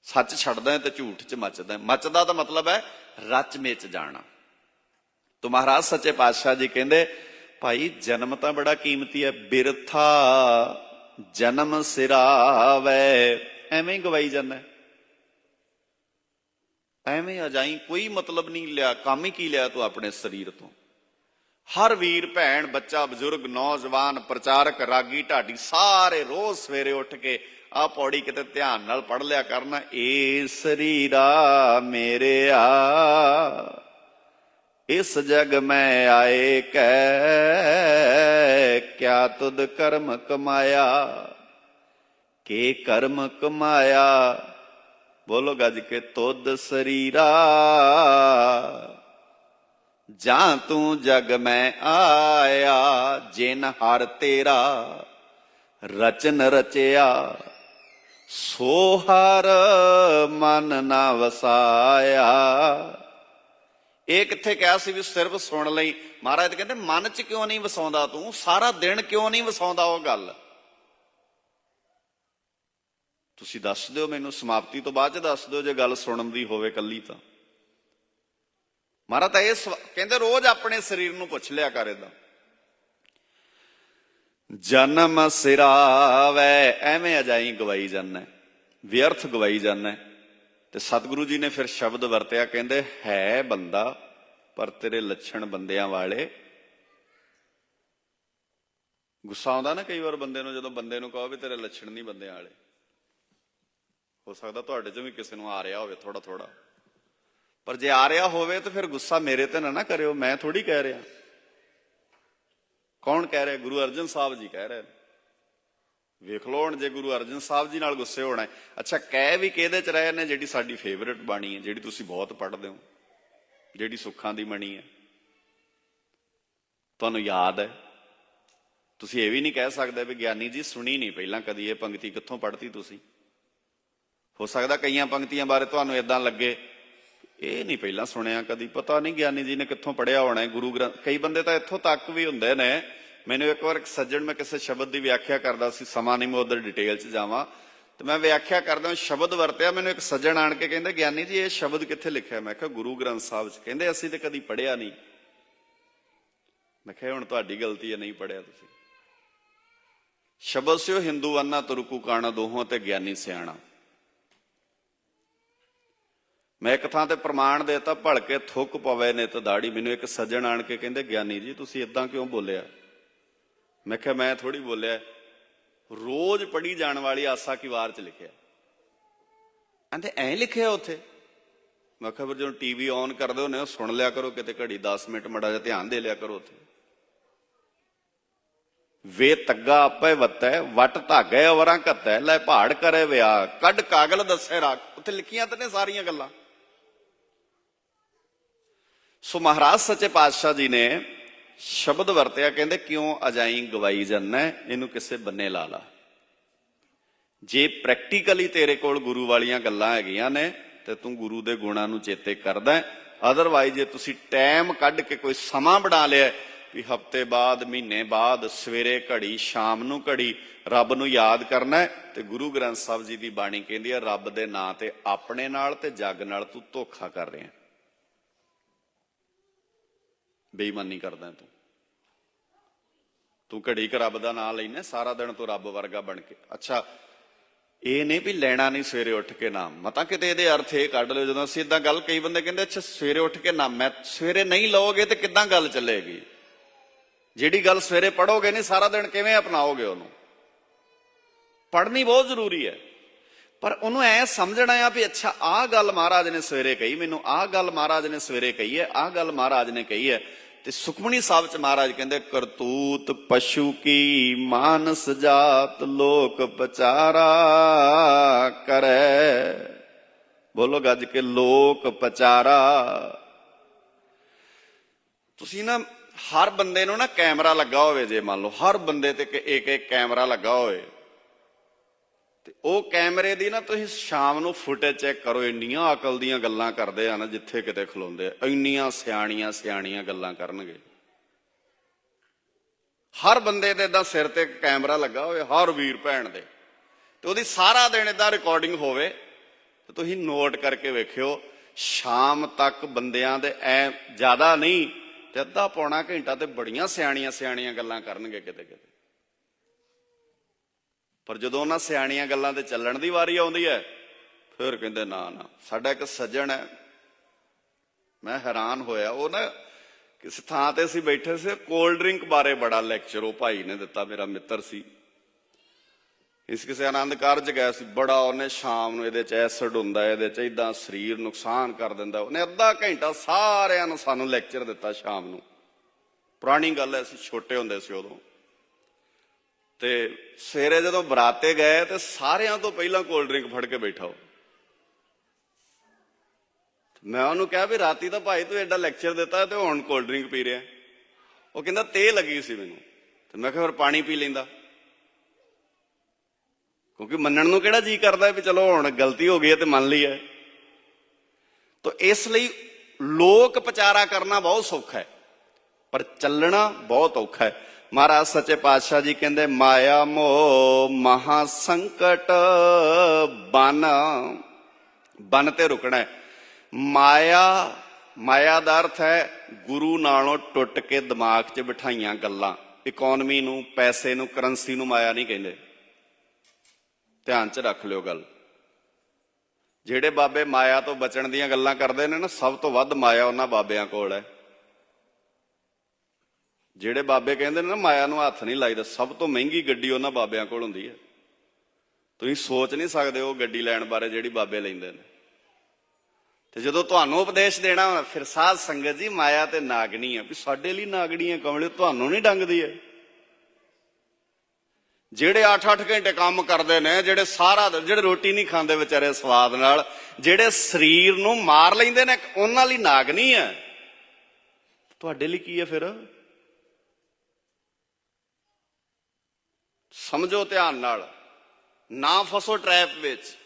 ਸੱਚ ਛੱਡਦਾ ਹੈ ਤੇ ਝੂਠ ਚ ਮੱਚਦਾ ਹੈ। ਮੱਚਦਾ ਦਾ ਮਤਲਬ ਹੈ ਰਚ ਮੇਚ ਜਾਣਾ। ਤੋ ਮਹਾਰਾਜ ਸੱਚੇ ਪਾਤਸ਼ਾਹ ਜੀ ਕਹਿੰਦੇ, ਭਾਈ ਜਨਮ ਤਾਂ ਬੜਾ ਕੀਮਤੀ ਹੈ। ਬਿਰਥਾ ਜਨਮ ਸਿਰਾਵੇ। ਐਵੇਂ ਹੀ ਗਵਾਈ ਜਾਂਦਾ ਐਵੇਂ ਅਜਾਈ ਕੋਈ ਮਤਲਬ ਨਹੀਂ ਲਿਆ, ਕੰਮ ਹੀ ਕੀ ਲਿਆ ਤੂੰ ਆਪਣੇ ਸਰੀਰ ਤੋਂ? ਹਰ ਵੀਰ, ਭੈਣ, ਬੱਚਾ, ਬਜ਼ੁਰਗ, ਨੌਜਵਾਨ, ਪ੍ਰਚਾਰਕ, ਰਾਗੀ, ਢਾਡੀ, ਸਾਰੇ ਰੋਜ਼ ਸਵੇਰੇ ਉੱਠ ਕੇ ਆ ਪੌੜੀ ਕਿਤੇ ਧਿਆਨ ਨਾਲ ਪੜ ਲਿਆ ਕਰਨਾ, ਏ ਸਰੀਰਾ ਮੇਰਿਆ ਇਸ ਜਗ ਮੈਂ ਆਏ ਕੈ ਕਿਆ ਤੁਧ ਕਰਮ ਕਮਾਇਆ? ਕੇ ਕਰਮ ਕਮਾਇਆ? ਬੋਲੋ ਗੱਜ ਕੇ ਤੁਧ ਸਰੀਰਾ। ਜਾਂ ਤੂੰ ਜਗ ਮੈਂ ਆਇਆ, ਜਿਨ ਹਰ ਤੇਰਾ ਰਚਨ ਰਚਿਆ, ਸੋ ਹਰ ਮਨ ਨਾ ਵਸਾਇਆ। ਇਹ ਕਿੱਥੇ ਕਿਹਾ ਸੀ ਵੀ ਸਿਰਫ ਸੁਣ ਲਈ? ਮਹਾਰਾਜ ਕਹਿੰਦੇ, ਮਨ 'ਚ ਕਿਉਂ ਨਹੀਂ ਵਸਾਉਂਦਾ ਤੂੰ? ਸਾਰਾ ਦਿਨ ਕਿਉਂ ਨਹੀਂ ਵਸਾਉਂਦਾ ਉਹ ਗੱਲ? ਤੁਸੀਂ ਦੱਸ ਦਿਓ ਮੈਨੂੰ, ਸਮਾਪਤੀ ਤੋਂ ਬਾਅਦ ਚ ਦੱਸ ਦਿਓ ਜੇ ਗੱਲ ਸੁਣਨ ਦੀ ਹੋਵੇ ਕੱਲੀ ਤਾਂ। ਮਹਾਰਾਜ ਤਾਂ ਇਹ ਸਵ- ਕਹਿੰਦੇ ਰੋਜ਼ ਆਪਣੇ ਸਰੀਰ ਨੂੰ ਪੁੱਛ ਲਿਆ ਕਰ ਏਦਾਂ ਜਨਮ ਸਿਰਾਵੈ ਐਵੇਂ ਅਜਾਈ ਗਵਾਈ ਜਾਂਦਾ ਵਿਅਰਥ ਗਵਾਈ ਜਾਂਦਾ ਤੇ ਸਤਿਗੁਰੂ ਜੀ ਨੇ ਫਿਰ ਸ਼ਬਦ ਵਰਤਿਆ, ਕਹਿੰਦੇ, ਹੈ ਬੰਦਾ, ਪਰ ਤੇਰੇ ਲੱਛਣ ਬੰਦਿਆਂ ਵਾਲੇ। ਗੁੱਸਾ ਆਉਂਦਾ ਨਾ ਕਈ ਵਾਰ ਬੰਦੇ ਨੂੰ, ਜਦੋਂ ਬੰਦੇ ਨੂੰ ਕਹੋ ਵੀ ਤੇਰੇ ਲੱਛਣ ਨਹੀਂ ਬੰਦਿਆਂ ਵਾਲੇ। ਹੋ ਸਕਦਾ ਤੁਹਾਡੇ ਚੋਂ ਵੀ ਕਿਸੇ ਨੂੰ ਆ ਰਿਹਾ ਹੋਵੇ ਥੋੜਾ ਥੋੜਾ ਪਰ ਜੇ ਆ ਰਿਹਾ ਹੋਵੇ ਤਾਂ ਫਿਰ ਗੁੱਸਾ ਮੇਰੇ ਤੇ ਨਾ ਨਾ ਕਰਿਓ, ਮੈਂ ਥੋੜੀ ਕਹਿ ਰਿਹਾ। ਕੌਣ ਕਹਿ ਰਿਹਾ? ਗੁਰੂ ਅਰਜਨ ਸਾਹਿਬ ਜੀ ਕਹਿ ਰਹੇ ਵੇਖ ਲਓ ਹੁਣ ਜੇ ਗੁਰੂ ਅਰਜਨ ਸਾਹਿਬ ਜੀ ਨਾਲ ਗੁੱਸੇ ਹੋਣਾ ਅੱਛਾ, ਕਹਿ ਵੀ ਕਿਹਦੇ ਚ ਰਹੇ ਨੇ? ਜਿਹੜੀ ਸਾਡੀ ਫੇਵਰਿਟ ਬਾਣੀ ਹੈ, ਜਿਹੜੀ ਤੁਸੀਂ ਬਹੁਤ ਪੜ੍ਹਦੇ ਹੋ। ਜਿਹੜੀ ਸੁੱਖਾਂ ਦੀ ਮਣੀ ਹੈ। ਤੁਹਾਨੂੰ ਯਾਦ ਹੈ? ਤੁਸੀਂ ਇਹ ਵੀ ਨਹੀਂ ਕਹਿ ਸਕਦੇ ਵੀ ਗਿਆਨੀ ਜੀ ਸੁਣੀ ਨਹੀਂ ਪਹਿਲਾਂ ਕਦੀ ਇਹ ਪੰਕਤੀ, ਕਿੱਥੋਂ ਪੜ੍ਹਤੀ ਤੁਸੀਂ? ਹੋ ਸਕਦਾ ਕਈਆਂ ਪੰਕਤੀਆਂ ਬਾਰੇ ਤੁਹਾਨੂੰ ਇਦਾਂ ਲੱਗੇ। ਇਹ ਨਹੀਂ ਪਹਿਲਾਂ ਸੁਣਿਆ, ਕਦੀ ਪਤਾ ਨਹੀਂ ਗਿਆਨੀ ਜੀ ਨੇ ਕਿੱਥੋਂ ਪੜਿਆ ਹੋਣਾ ਹੈ, ਗੁਰੂ ਗ੍ਰੰਥ, ਕਈ ਬੰਦੇ ਤਾਂ ਇੱਥੋਂ ਤੱਕ ਵੀ ਹੁੰਦੇ ਨੇ। ਮੈਨੂੰ ਇੱਕ ਵਾਰ ਇੱਕ ਸੱਜਣ ਮੈਂ ਕਿਸੇ ਸ਼ਬਦ ਦੀ ਵਿਆਖਿਆ ਕਰਦਾ ਸੀ, ਸਮਾਂ ਨਹੀਂ ਮੈਂ ਉਧਰ ਡਿਟੇਲ 'ਚ ਜਾਵਾਂ। ਤੇ ਮੈਂ ਵਿਆਖਿਆ ਕਰਦਾ ਸ਼ਬਦ ਵਰਤਿਆ, ਮੈਨੂੰ ਇੱਕ ਸੱਜਣ ਆਣ ਕੇ ਕਹਿੰਦੇ, ਗਿਆਨੀ ਜੀ, ਇਹ ਸ਼ਬਦ ਕਿੱਥੇ ਲਿਖਿਆ? ਮੈਂ ਕਿਹਾ, ਗੁਰੂ ਗ੍ਰੰਥ ਸਾਹਿਬ 'ਚ। ਕਹਿੰਦੇ, ਅਸੀਂ ਤੇ ਕਦੀ ਪੜਿਆ ਨਹੀਂ। ਮੈਂ ਕਿਹਾ, ਹੁਣ ਤੁਹਾਡੀ ਗਲਤੀ ਹੈ, ਨਹੀਂ ਪੜਿਆ ਤੁਸੀਂ। ਸ਼ਬਦ ਸਿਓ ਹਿੰਦੂ ਅੰਨਾ ਤੁਰਕੂ ਕਾਣਾ ਦੋਹਾਂ ਤੇ ਗਿਆਨੀ ਸਿਆਣਾ। ਮੈਂ ਇੱਕ ਥਾਂ ਤੇ ਪ੍ਰਮਾਣ ਦੇਤਾ, ਭਲਕੇ ਥੁੱਕ ਪਵੇ ਨਿਤ ਦਾੜੀ। ਮੈਨੂੰ ਇੱਕ ਸੱਜਣ ਆਣ ਕੇ ਕਹਿੰਦੇ, ਗਿਆਨੀ ਜੀ, ਤੁਸੀਂ ਇਦਾਂ ਕਿਉਂ ਬੋਲਿਆ? ਮੈਂ ਕਿਹਾ, ਮੈਂ ਥੋੜੀ ਬੋਲਿਆ। ਰੋਜ਼ ਪੜੀ ਜਾਣ ਵਾਲੀ ਆਸਾ ਕੀ ਵਾਰ ਚ ਲਿਖਿਆ? ਕਹਿੰਦੇ, ਐਂ ਲਿਖਿਆ ਉੱਥੇ? ਮੈਂ ਕਿਹਾ, ਫਿਰ ਜਦੋਂ ਟੀਵੀ ਔਨ ਕਰਦੇ ਹੁੰਦੇ ਹੋ ਸੁਣ ਲਿਆ ਕਰੋ ਕਿਤੇ ਘੜੀ 10 ਮਿੰਟ ਮੜਾ ਜਿਹਾ ਧਿਆਨ ਦੇ ਲਿਆ ਕਰੋ ਉੱਥੇ। ਵੇ ਤੱਗਾ ਆਪੇ ਵਤੈ, ਵਟ ਧਾਗੇ ਅਵਰਾਂ ਘਤੈ, ਲੈ ਪਹਾੜ ਕਰੇ ਵਿਆਹ, ਕੱਢ ਕਾਗਲ ਦੱਸੇ ਰਾਖ। ਉੱਥੇ ਲਿਖੀਆਂ ਤੇ ਨੇ ਸਾਰੀਆਂ ਗੱਲਾਂ। ਸੋ ਮਹਾਰਾਜ ਸੱਚੇ ਪਾਤਸ਼ਾਹ ਜੀ ਨੇ ਸ਼ਬਦ ਵਰਤਿਆ, ਕਹਿੰਦੇ, ਕਿਉਂ ਅਜਾਈ ਗਵਾਈ ਜੰਨਾ ਇਹਨੂੰ ਕਿਸੇ ਬੰਨੇ ਲਾ ਲਾ। ਜੇ ਪ੍ਰੈਕਟੀਕਲੀ ਤੇਰੇ ਕੋਲ ਗੁਰੂ ਵਾਲੀਆਂ ਗੱਲਾਂ ਹੈਗੀਆਂ ਨੇ, ਤੇ ਤੂੰ ਗੁਰੂ ਦੇ ਗੁਣਾਂ ਨੂੰ ਚੇਤੇ ਕਰਦਾ ਅਦਰਵਾਈਜ਼ ਜੇ ਤੁਸੀਂ ਟਾਈਮ ਕੱਢ ਕੇ ਕੋਈ ਸਮਾਂ ਬਣਾ ਲਿਆ ਵੀ ਹਫ਼ਤੇ ਬਾਅਦ, ਮਹੀਨੇ ਬਾਅਦ, ਸਵੇਰੇ ਘੜੀ, ਸ਼ਾਮ ਨੂੰ ਘੜੀ, ਰੱਬ ਨੂੰ ਯਾਦ ਕਰਨਾ ਤੇ ਗੁਰੂ ਗ੍ਰੰਥ ਸਾਹਿਬ ਜੀ ਦੀ ਬਾਣੀ ਕਹਿੰਦੀ ਹੈ, ਰੱਬ ਦੇ ਨਾਂ ਤੇ ਆਪਣੇ ਨਾਲ ਤੇ ਜੱਗ ਨਾਲ ਤੂੰ ਧੋਖਾ ਕਰ ਰਿਹਾ ਬੇਈਮਾਨੀ ਕਰਦਾ ਤੂੰ। ਤੂੰ ਘੜੀ ਕ ਰੱਬ ਦਾ ਨਾਮ ਲੈਣਾ ਸਾਰਾ ਦਿਨ ਤੂੰ ਰੱਬ ਵਰਗਾ ਬਣ ਕੇ। ਅੱਛਾ, ਇਹ ਨਹੀਂ ਵੀ ਲੈਣਾ ਨਹੀਂ ਸਵੇਰੇ ਉੱਠ ਕੇ ਨਾਮ ਮਤਾ ਕਿਤੇ ਇਹਦੇ ਅਰਥ ਇਹ ਕੱਢ ਲਿਓ, ਜਦੋਂ ਅਸੀਂ ਇਦਾਂ ਗੱਲ ਕਈ ਬੰਦੇ ਕਹਿੰਦੇ, ਅੱਛਾ, ਸਵੇਰੇ ਉੱਠ ਕੇ ਨਾਮ ਮੈਂ ਸਵੇਰੇ ਨਹੀਂ ਲਓਗੇ ਤੇ ਕਿੱਦਾਂ ਗੱਲ ਚੱਲੇਗੀ? ਜਿਹੜੀ ਗੱਲ ਸਵੇਰੇ ਪੜੋਗੇ ਨਹੀਂ, ਸਾਰਾ ਦਿਨ ਕਿਵੇਂ ਅਪਣਾਓਗੇ ਉਹਨੂੰ? ਪੜ੍ਹਨੀ ਬਹੁਤ ਜ਼ਰੂਰੀ ਹੈ। ਪਰ ਉਹਨੂੰ ਐ ਸਮਝਣਾ ਆ ਵੀ, ਅੱਛਾ, ਆਹ ਗੱਲ ਮਹਾਰਾਜ ਨੇ ਸਵੇਰੇ ਕਹੀ, ਮੈਨੂੰ ਆਹ ਗੱਲ ਮਹਾਰਾਜ ਨੇ ਸਵੇਰੇ ਕਹੀ ਹੈ, ਆਹ ਗੱਲ ਮਹਾਰਾਜ ਨੇ ਕਹੀ ਹੈ। ਤੇ ਸੁਖਮਣੀ ਸਾਹਿਬ ਚ ਮਹਾਰਾਜ ਕਹਿੰਦੇ, ਕਰਤੂਤ ਪਸ਼ੂ ਕੀ ਮਾਨਸ ਜਾਤ ਲੋਕ ਪਚਾਰਾ ਕਰੈ। ਬੋਲੋ ਗੱਜ ਕੇ, ਲੋਕ ਪਚਾਰਾ। ਤੁਸੀਂ ਨਾ ਹਰ ਬੰਦੇ ਨੂੰ ਨਾ ਕੈਮਰਾ ਲੱਗਾ ਹੋਵੇ, ਜੇ ਮੰਨ ਲਓ, ਹਰ ਬੰਦੇ ਤੇ ਇੱਕ ਇੱਕ ਕੈਮਰਾ ਲੱਗਾ ਹੋਵੇ। ਤੇ ਉਹ ਕੈਮਰੇ ਦੀ ਨਾ ਤੁਸੀਂ ਸ਼ਾਮ ਨੂੰ ਫੁਟੇਜ ਚੈੱਕ ਕਰੋ, ਇੰਨੀਆਂ ਅਕਲ ਦੀਆਂ ਗੱਲਾਂ ਕਰਦੇ ਆ ਨਾ ਜਿੱਥੇ ਕਿਤੇ ਖਲੋਂਦੇ ਆ, ਇੰਨੀਆਂ ਸਿਆਣੀਆਂ ਸਿਆਣੀਆਂ ਗੱਲਾਂ ਕਰਨਗੇ। ਹਰ ਬੰਦੇ ਦੇ ਇਦਾਂ ਸਿਰ ਤੇ ਕੈਮਰਾ ਲੱਗਾ ਹੋਵੇ, ਹਰ ਵੀਰ ਭੈਣ ਦੇ। ਤੇ ਉਹਦੀ ਸਾਰਾ ਦਿਨ ਇਦਾਂ ਰਿਕਾਰਡਿੰਗ ਹੋਵੇ, ਤੇ ਤੁਸੀਂ ਨੋਟ ਕਰਕੇ ਵੇਖਿਓ, ਸ਼ਾਮ ਤੱਕ ਬੰਦਿਆਂ ਦੇ ਐ ਜ਼ਿਆਦਾ ਨਹੀਂ, ਤੇ ਅੱਧਾ ਪੌਣਾ ਘੰਟਾ ਤੇ ਬੜੀਆਂ ਸਿਆਣੀਆਂ ਸਿਆਣੀਆਂ ਗੱਲਾਂ ਕਰਨਗੇ ਕਿਤੇ ਕਿਤੇ ਪਰ ਜਦੋਂ ਉਹਨਾਂ ਸਿਆਣੀਆਂ ਗੱਲਾਂ ਤੇ ਚੱਲਣ ਦੀ ਵਾਰੀ ਆਉਂਦੀ ਹੈ, ਫਿਰ ਕਹਿੰਦੇ, ਨਾ ਨਾ, ਸਾਡਾ ਇੱਕ ਸੱਜਣ ਹੈ। ਮੈਂ ਹੈਰਾਨ ਹੋਇਆ। ਉਹ ਨਾ ਕਿਸ ਥਾਂ ਤੇ ਅਸੀਂ ਬੈਠੇ ਸੀ, ਕੋਲਡ ਡਰਿੰਕ ਬਾਰੇ ਬੜਾ ਲੈਕਚਰ ਉਹ ਭਾਈ ਨੇ ਦਿੱਤਾ, ਮੇਰਾ ਮਿੱਤਰ ਸੀ। ਇਸ ਕਿਸੇ ਆਨੰਦ ਕਾਰਜ ਗਿਆ ਸੀ, ਬੜਾ ਉਹਨੇ ਸ਼ਾਮ ਨੂੰ ਇਹਦੇ ਚ ਐਸਿਡ ਹੁੰਦਾ, ਇਹਦੇ ਚ ਇਦਾਂ ਸਰੀਰ ਨੁਕਸਾਨ ਕਰ ਦਿੰਦਾ। ਉਹਨੇ ਅੱਧਾ ਘੰਟਾ ਸਾਰਿਆਂ ਨੂੰ ਸਾਨੂੰ ਲੈਕਚਰ ਦਿੱਤਾ ਸ਼ਾਮ ਨੂੰ। ਪੁਰਾਣੀ ਗੱਲ ਹੈ ਅਸੀਂ ਛੋਟੇ ਹੁੰਦੇ ਸੀ ਉਦੋਂ। ਤੇ ਸਵੇਰੇ ਜਦੋਂ ਬਰਾਤੇ ਗਏ ਤੇ ਸਾਰਿਆਂ ਤੋਂ ਪਹਿਲਾਂ ਕੋਲਡ ਡਰਿੰਕ ਫੜ ਕੇ ਬੈਠਾ ਉਹ। ਮੈਂ ਉਹਨੂੰ ਕਿਹਾ ਵੀ ਰਾਤੀ ਤਾਂ ਭਾਈ ਤੂੰ ਐਡਾ ਲੈਕਚਰ ਦਿੱਤਾ ਤੇ ਹੁਣ ਕੋਲਡ ਡਰਿੰਕ ਪੀ ਰਿਹਾ। ਉਹ ਕਹਿੰਦਾ ਤੇ ਲੱਗੀ ਸੀ ਮੈਨੂੰ। ਤੇ ਮੈਂ ਕਿਹਾ ਫਿਰ ਪਾਣੀ ਪੀ ਲੈਂਦਾ। ਕਿਉਂਕਿ ਮੰਨਣ ਨੂੰ ਕਿਹੜਾ ਜੀ ਕਰਦਾ ਵੀ ਚਲੋ ਹੁਣ ਗਲਤੀ ਹੋ ਗਈ ਹੈ ਤੇ ਮੰਨ ਲਈ ਹੈ। ਤਾਂ ਇਸ ਲਈ ਲੋਕ ਪਚਾਰਾ ਕਰਨਾ ਬਹੁਤ ਸੌਖਾ ਹੈ। ਪਰ ਚੱਲਣਾ ਬਹੁਤ ਔਖਾ ਹੈ। ਮਹਾਰਾਜ ਸੱਚੇ ਪਾਤਸ਼ਾਹ ਜੀ ਕਹਿੰਦੇ, ਮਾਇਆ ਮੋਹ ਮਹਾ ਸੰਕਟ ਬਨ। ਬਨ ਤੇ ਰੁਕਣਾ ਹੈ। ਮਾਇਆ ਮਾਇਆ ਦਾ ਅਰਥ ਹੈ ਗੁਰੂ ਨਾਲੋਂ ਟੁੱਟ ਕੇ ਦਿਮਾਗ 'ਚ ਬਿਠਾਈਆਂ ਗੱਲਾਂ। ਇਕਨੋਮੀ ਨੂੰ, ਪੈਸੇ ਨੂੰ, ਕਰੰਸੀ ਨੂੰ ਮਾਇਆ ਨਹੀਂ ਕਹਿੰਦੇ। ਧਿਆਨ 'ਚ ਰੱਖ ਲਿਓ ਗੱਲ। ਜਿਹੜੇ ਬਾਬੇ ਮਾਇਆ ਤੋਂ ਬਚਣ ਦੀਆਂ ਗੱਲਾਂ ਕਰਦੇ ਨੇ ਨਾ, ਸਭ ਤੋਂ ਵੱਧ ਮਾਇਆ ਉਹਨਾਂ ਬਾਬਿਆਂ ਕੋਲ ਹੈ। ਜਿਹੜੇ ਬਾਬੇ ਕਹਿੰਦੇ ਨੇ ਨਾ, ਮਾਇਆ ਨੂੰ ਹੱਥ ਨਹੀਂ ਲਾਈਦਾ, ਸਭ ਤੋਂ ਮਹਿੰਗੀ ਗੱਡੀ ਉਹਨਾਂ ਬਾਬਿਆਂ ਕੋਲ ਹੁੰਦੀ ਹੈ। ਤੁਸੀਂ ਸੋਚ ਨਹੀਂ ਸਕਦੇ ਉਹ ਗੱਡੀ ਲੈਣ ਬਾਰੇ ਜਿਹੜੀ ਬਾਬੇ ਲੈਂਦੇ ਨੇ। ਤੇ ਜਦੋਂ ਤੁਹਾਨੂੰ ਉਪਦੇਸ਼ ਦੇਣਾ ਹੋਣਾ, ਫਿਰ ਸਾਧ ਸੰਗਤ ਜੀ, ਮਾਇਆ ਤੇ ਨਾਗਣੀ ਹੈ ਵੀ ਸਾਡੇ ਲਈ ਨਾਗਣੀ ਹੈ ਕਮਲੇ ਤੁਹਾਨੂੰ ਨਹੀਂ ਡੰਗਦੀ ਹੈ ਜਿਹੜੇ 8-8 ਘੰਟੇ ਕੰਮ ਕਰਦੇ ਨੇ, ਜਿਹੜੇ ਸਾਰਾ ਜਿਹੜੇ ਰੋਟੀ ਨਹੀਂ ਖਾਂਦੇ ਵਿਚਾਰੇ ਸਵਾਦ ਨਾਲ, ਜਿਹੜੇ ਸਰੀਰ ਨੂੰ ਮਾਰ ਲੈਂਦੇ ਨੇ, ਉਹਨਾਂ ਲਈ ਨਾਗਣੀ ਹੈ ਤੁਹਾਡੇ ਲਈ ਕੀ ਹੈ ਫਿਰ? ਸਮਝੋ ਧਿਆਨ ਨਾਲ। ਨਾ ਫਸੋ ਟ੍ਰੈਪ ਵਿੱਚ।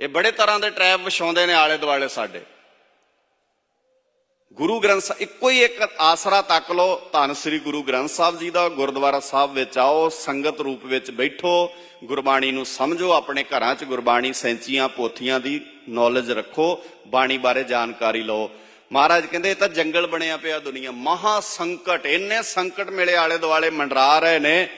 ਇਹ ਬੜੇ ਤਰ੍ਹਾਂ ਦੇ ਟ੍ਰੈਪ ਵਿਛਾਉਂਦੇ ਨੇ ਆਲੇ ਦੁਆਲੇ ਸਾਡੇ। ਗੁਰੂ ਗ੍ਰੰਥ ਸਾਹਿਬ ਇੱਕੋ ਹੀ ਇੱਕ ਆਸਰਾ ਤੱਕ ਲੋ ਧੰਨ ਸ੍ਰੀ ਗੁਰੂ ਗ੍ਰੰਥ ਸਾਹਿਬ ਜੀ ਦਾ। ਗੁਰਦੁਆਰਾ ਸਾਹਿਬ ਵਿੱਚ ਆਓ, ਸੰਗਤ ਰੂਪ ਵਿੱਚ ਬੈਠੋ। ਗੁਰਬਾਣੀ ਨੂੰ ਸਮਝੋ। ਆਪਣੇ ਘਰਾਂ 'ਚ ਗੁਰਬਾਣੀ ਸੈਂਚੀਆਂ, ਪੋਥੀਆਂ ਦੀ ਨੌਲੇਜ ਰੱਖੋ। ਬਾਣੀ ਬਾਰੇ ਜਾਣਕਾਰੀ ਲਓ। ਮਹਾਰਾਜ ਕਹਿੰਦੇ, ਇਹ ਤਾਂ ਜੰਗਲ ਬਣਿਆ ਪਿਆ ਦੁਨੀਆ। ਮਹਾ ਸੰਕਟ, ਇੰਨੇ ਸੰਕਟ ਮੇਲੇ ਆਲੇ ਦੁਆਲੇ ਮੰਡਰਾ ਰਹੇ ਨੇ।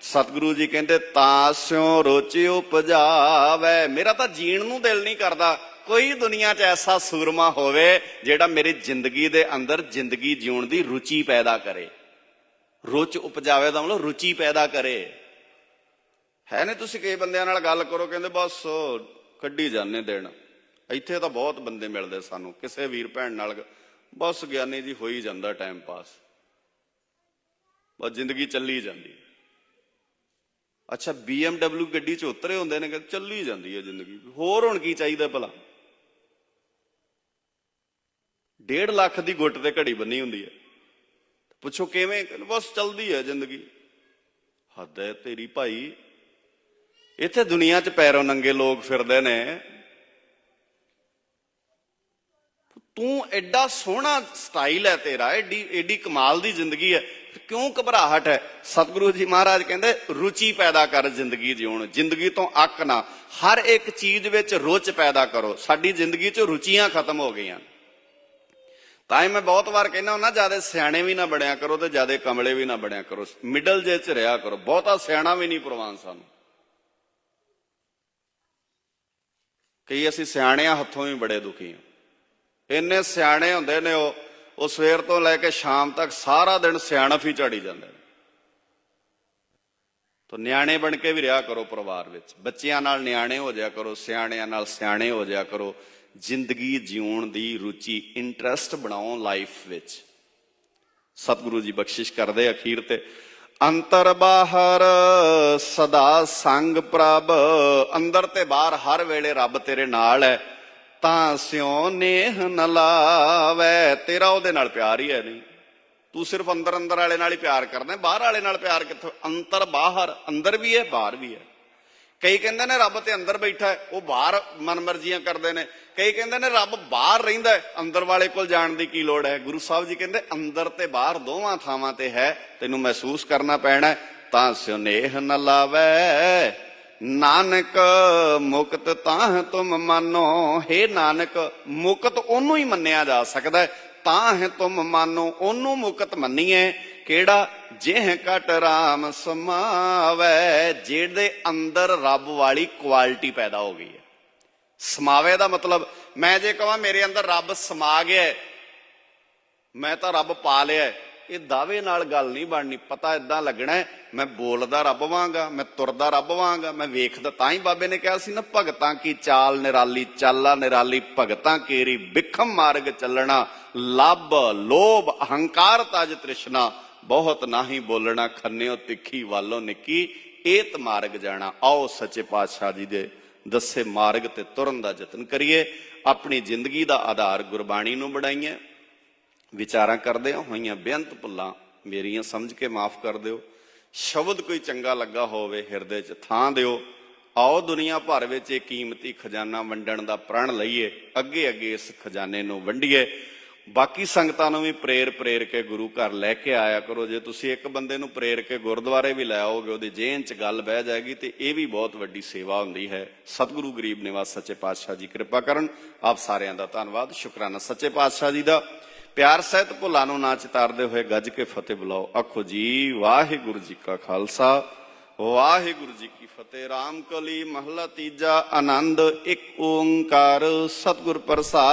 ਸਤਿਗੁਰੂ ਜੀ ਕਹਿੰਦੇ, ਤਾਂ ਸਿਉ ਰੋਚਿ ਉਪਜਾਵੇ। ਮੇਰਾ ਤਾਂ ਜੀਣ ਨੂੰ ਦਿਲ ਨਹੀਂ ਕਰਦਾ। ਕੋਈ ਦੁਨੀਆ 'ਚ ਐਸਾ ਸੂਰਮਾ ਹੋਵੇ ਜਿਹੜਾ ਮੇਰੀ ਜ਼ਿੰਦਗੀ ਦੇ ਅੰਦਰ ਜ਼ਿੰਦਗੀ ਜਿਉਣ ਦੀ ਰੁਚੀ ਪੈਦਾ ਕਰੇ। ਰੁਚ ਉਪਜਾਵੇ ਦਾ ਮਤਲਬ ਰੁਚੀ ਪੈਦਾ ਕਰੇ। ਹੈ ਨੇ ਤੁਸੀਂ ਕਈ ਬੰਦਿਆਂ ਨਾਲ ਗੱਲ ਕਰੋ, ਕਹਿੰਦੇ, ਬਸ ਕੱਢੀ ਜਾਂਦੇ ਦਿਨ। ਇੱਥੇ ਤਾਂ ਬਹੁਤ ਬੰਦੇ ਮਿਲਦੇ ਸਾਨੂੰ, ਕਿਸੇ ਵੀਰ ਭੈਣ ਨਾਲ ਬਸ ਗਿਆਨੀ ਜੀ ਹੋ ਹੀ ਜਾਂਦਾ ਟਾਈਮ ਪਾਸ ਬਸ ਜ਼ਿੰਦਗੀ ਚੱਲੀ ਜਾਂਦੀ। ਹੈ ਅੱਛਾ BMW ਗੱਡੀ 'ਚ ਉਤਰੇ ਹੁੰਦੇ ਨੇ ਕਿ ਚੱਲੀ ਜਾਂਦੀ ਹੈ ਜ਼ਿੰਦਗੀ? ਹੋਰ ਹੁਣ ਕੀ ਚਾਹੀਦਾ ਭਲਾ? 1.5 ਲੱਖ ਦੀ ਗੁੱਟ ਤੇ ਘੜੀ ਬੰਨੀ ਹੁੰਦੀ ਹੈ। ਪੁੱਛੋ ਕਿਵੇਂ ਕਹਿੰਦੇ ਬਸ ਚੱਲਦੀ ਹੈ ਜ਼ਿੰਦਗੀ। ਹੱਦ ਹੈ ਤੇਰੀ ਭਾਈ। ਇੱਥੇ ਦੁਨੀਆ 'ਚ ਪੈਰੋਂ ਨੰਗੇ ਲੋਕ ਫਿਰਦੇ ਨੇ। ਤੂੰ ਐਡਾ ਸੋਹਣਾ ਸਟਾਈਲ ਹੈ ਤੇਰਾ, ਐਡੀ ਐਡੀ ਕਮਾਲ ਦੀ ਜ਼ਿੰਦਗੀ ਹੈ ਕਿਉਂ ਘਬਰਾਹਟ ਹੈ? ਸਤਿਗੁਰੂ ਜੀ ਮਹਾਰਾਜ ਕਹਿੰਦੇ, ਰੁਚੀ ਪੈਦਾ ਕਰ ਜ਼ਿੰਦਗੀ ਜਿਉਣ, ਜ਼ਿੰਦਗੀ ਤੋਂ ਅੱਕ ਨਾ। ਹਰ ਇੱਕ ਚੀਜ਼ ਵਿੱਚ ਰੁਚ ਪੈਦਾ ਕਰੋ, ਸਾਡੀ ਜ਼ਿੰਦਗੀ 'ਚ ਰੁਚੀਆਂ ਖਤਮ ਹੋ ਗਈਆਂ। ਤਾਂ ਹੀ ਮੈਂ ਬਹੁਤ ਵਾਰ ਕਹਿੰਦਾ ਹੁੰਦਾ, ਜ਼ਿਆਦਾ ਸਿਆਣੇ ਵੀ ਨਾ ਬਣਿਆ ਕਰੋ ਤੇ ਜ਼ਿਆਦਾ ਕਮਲੇ ਵੀ ਨਾ ਬਣਿਆ ਕਰੋ। ਮਿਡਲ ਜੇ 'ਚ ਰਿਹਾ ਕਰੋ, ਬਹੁਤਾ ਸਿਆਣਾ ਵੀ ਨਹੀਂ ਪ੍ਰਵਾਨ ਸਾਨੂੰ। ਕਈ ਅਸੀਂ ਸਿਆਣਿਆਂ ਹੱਥੋਂ ਵੀ ਬੜੇ ਦੁਖੀ ਹਾਂ। ਇੰਨੇ ਸਿਆਣੇ ਹੁੰਦੇ ਨੇ ਉਹ ਉਹ ਸਵੇਰ ਤੋਂ ਲੈ ਕੇ ਸ਼ਾਮ ਤੱਕ ਸਾਰਾ ਦਿਨ ਸਿਆਣਫ ਹੀ ਝਾੜੀ ਜਾਂਦੇ ਨੇ। ਤੋ ਨਿਆਣੇ ਬਣ ਕੇ ਵੀ ਰਿਹਾ ਕਰੋ ਪਰਿਵਾਰ ਵਿੱਚ। ਬੱਚਿਆਂ ਨਾਲ ਨਿਆਣੇ ਹੋ ਜਾਇਆ ਕਰੋ, ਸਿਆਣਿਆਂ ਨਾਲ ਸਿਆਣੇ ਹੋ ਜਾਇਆ ਕਰੋ। ਜ਼ਿੰਦਗੀ ਜਿਉਣ ਦੀ ਰੁਚੀ ਇੰਟਰਸਟ ਬਣਾਓ ਲਾਈਫ ਵਿੱਚ। ਸਤਿਗੁਰੂ ਜੀ ਬਖਸ਼ਿਸ਼ ਕਰਦੇ ਅਖੀਰ ਤੇ। ਅੰਤਰ ਬਾਹਰ ਸਦਾ ਸੰਗ ਪ੍ਰਭ, ਅੰਦਰ ਤੇ ਬਾਹਰ ਹਰ ਵੇਲੇ ਰੱਬ ਤੇਰੇ ਨਾਲ ਹੈ। ਤਾਂ ਸਿਉ ਨੇਹ ਨ ਲਾਵੇ। ਤੇਰਾ ਉਹਦੇ ਨਾਲ ਪਿਆਰ ਹੀ ਹੈ ਨਹੀਂ। ਤੂੰ ਸਿਰਫ ਅੰਦਰ ਅੰਦਰ ਵਾਲੇ ਨਾਲ ਹੀ ਪਿਆਰ ਕਰਦਾ ਬਾਹਰ ਵਾਲੇ ਨਾਲ ਪਿਆਰ ਕਿੱਥੋਂ? ਅੰਤਰ, ਬਾਹਰ, ਅੰਦਰ ਵੀ ਹੈ, ਬਾਹਰ ਵੀ ਹੈ। ਕਈ ਕਹਿੰਦੇ ਨੇ ਰੱਬ ਤੇ ਅੰਦਰ ਬੈਠਾ ਉਹ ਬਾਹਰ ਮਨਮਰਜ਼ੀਆਂ ਕਰਦੇ ਨੇ। ਕਈ ਕਹਿੰਦੇ ਨੇ ਰੱਬ ਬਾਹਰ ਰਹਿੰਦਾ ਅੰਦਰ ਵਾਲੇ ਕੋਲ ਜਾਣ ਦੀ ਕੀ ਲੋੜ ਹੈ? ਗੁਰੂ ਸਾਹਿਬ ਜੀ ਕਹਿੰਦੇ, ਅੰਦਰ ਤੇ ਬਾਹਰ ਦੋਵਾਂ ਥਾਵਾਂ ਤੇ ਹੈ। ਤੈਨੂੰ ਮਹਿਸੂਸ ਕਰਨਾ ਪੈਣਾ ਤਾਂ ਸੁਨੇਹ ਨ ਲਾਵੇ। ਨਾਨਕ ਮੁਕਤ ਤਾਂ ਤੁਮ ਮਾਨੋ हे ਨਾਨਕ, ਮੁਕਤ ਉਹਨੂੰ ਹੀ ਮੰਨਿਆ ਜਾ ਸਕਦਾ ਤਾਂ ਹੈ ਤੁਮ ਮਾਨੋ, ਉਹਨੂੰ ਮੁਕਤ ਮੰਨੀਏ। ਕਿਹੜਾ? ਜਿਹ ਕਟ ਰਾਮ ਸਮਾਵੇ, ਜਿਹਦੇ ਅੰਦਰ ਰੱਬ ਵਾਲੀ ਕੁਆਲਿਟੀ ਪੈਦਾ ਹੋ ਗਈ ਹੈ। ਸਮਾਵੇ ਦਾ ਮਤਲਬ, ਮੈਂ ਜੇ ਕਹਾਂ ਮੇਰੇ ਅੰਦਰ ਰੱਬ ਸਮਾ ਗਿਆ ਮੈਂ ਤਾਂ ਰੱਬ ਪਾ ਲਿਆ ਇਹ ਦਾਅਵੇ ਨਾਲ ਗੱਲ ਨਹੀਂ ਬਣਨੀ, ਪਤਾ ਇਦਾਂ ਲੱਗਣਾ ਮੈਂ ਬੋਲਦਾ ਰੱਬ ਵਾਂਗਾ, ਮੈਂ ਤੁਰਦਾ ਰੱਬ ਵਾਂਗਾ, ਮੈਂ ਵੇਖਦਾ, ਤਾਂ ਹੀ ਬਾਬੇ ਨੇ ਕਿਹਾ ਸੀ ਨਾ, ਭਗਤਾਂ ਕੀ ਚਾਲ ਨਿਰਾਲੀ, ਚਾਲਾ ਨਿਰਾਲੀ, ਭਗਤਾਂ ਕੇਰੀ ਬਿਖਮ ਮਾਰਗ ਚੱਲਣਾ, ਲੱਭ, ਲੋਭ, ਅਹੰਕਾਰ ਤਜ ਤ੍ਰਿਸ਼ਨਾ, ਬਹੁਤ ਨਾਹੀ ਬੋਲਣਾ, ਖੰਨਿਓ ਤਿੱਖੀ ਵਾਲੋਂ ਨਿੱਕੀ, ਏਤ ਮਾਰਗ ਜਾਣਾ, ਆਓ ਸੱਚੇ ਪਾਤਸ਼ਾਹ ਜੀ ਦੇ ਦੱਸੇ ਮਾਰਗ ਤੇ ਤੁਰਨ ਦਾ ਯਤਨ ਕਰੀਏ, ਆਪਣੀ ਜ਼ਿੰਦਗੀ ਦਾ ਆਧਾਰ ਗੁਰਬਾਣੀ ਨੂੰ ਬਣਾਈਏ ਵਿਚਾਰਾਂ ਕਰਦੇ ਹੋਈਆਂ ਬੇਅੰਤ ਭੁੱਲਾਂ, ਮੇਰੀਆਂ ਸਮਝ ਕੇ ਮਾਫ ਕਰ ਦਿਓ। ਸ਼ਬਦ ਕੋਈ ਚੰਗਾ ਲੱਗਾ ਹੋਵੇ, ਹਿਰਦੇ 'ਚ ਥਾਂ ਦਿਓ। ਆਓ ਦੁਨੀਆ ਭਰ ਵਿੱਚ ਇਹ ਕੀਮਤੀ ਖਜ਼ਾਨਾ ਵੰਡਣ ਦਾ ਪ੍ਰਣ ਲਈਏ ਅੱਗੇ ਅੱਗੇ ਇਸ ਖਜ਼ਾਨੇ ਨੂੰ ਵੰਡੀਏ। ਬਾਕੀ ਸੰਗਤਾਂ ਨੂੰ ਵੀ ਪ੍ਰੇਰ ਪ੍ਰੇਰ ਕੇ ਗੁਰੂ ਘਰ ਲੈ ਕੇ ਆਇਆ ਕਰੋ। ਜੇ ਤੁਸੀਂ ਇੱਕ ਬੰਦੇ ਨੂੰ ਪ੍ਰੇਰ ਕੇ ਗੁਰਦੁਆਰੇ ਵੀ ਲੈ ਆਓਗੇ, ਉਹਦੀ ਜੇਨ 'ਚ ਗੱਲ ਬਹਿ ਜਾਏਗੀ ਤੇ ਇਹ ਵੀ ਬਹੁਤ ਵੱਡੀ ਸੇਵਾ ਹੁੰਦੀ ਹੈ। ਸਤਿਗੁਰੂ ਗਰੀਬ ਨਿਵਾਸ ਸੱਚੇ ਪਾਤਸ਼ਾਹ ਜੀ, ਕਿਰਪਾ ਕਰਨ। ਆਪ ਸਾਰਿਆਂ ਦਾ ਧੰਨਵਾਦ। ਸ਼ੁਕਰਾਨਾ ਸੱਚੇ ਪਾਤਸ਼ਾਹ ਜੀ ਦਾ। ਪਿਆਰ ਸਹਿਤ ਭੁੱਲਾਂ ਨੂੰ ਨਾ ਚਿਤਾਰਦੇ ਹੋਏ ਗੱਜ ਕੇ ਫਤਿਹ ਬੁਲਾਓ। ਆਖੋ ਜੀ, ਵਾਹਿਗੁਰੂ ਜੀ ਕਾ ਖਾਲਸਾ, ਵਾਹਿਗੁਰੂ ਜੀ ਕੀ ਫਤਿਹ। ਰਾਮ ਕਲੀ ਮਹਲਾ ਤੀਜਾ, ਆਨੰਦ ਇੱਕ ਓੰਕਾਰ, ਸਤਿਗੁਰ ਪ੍ਰਸਾਦ।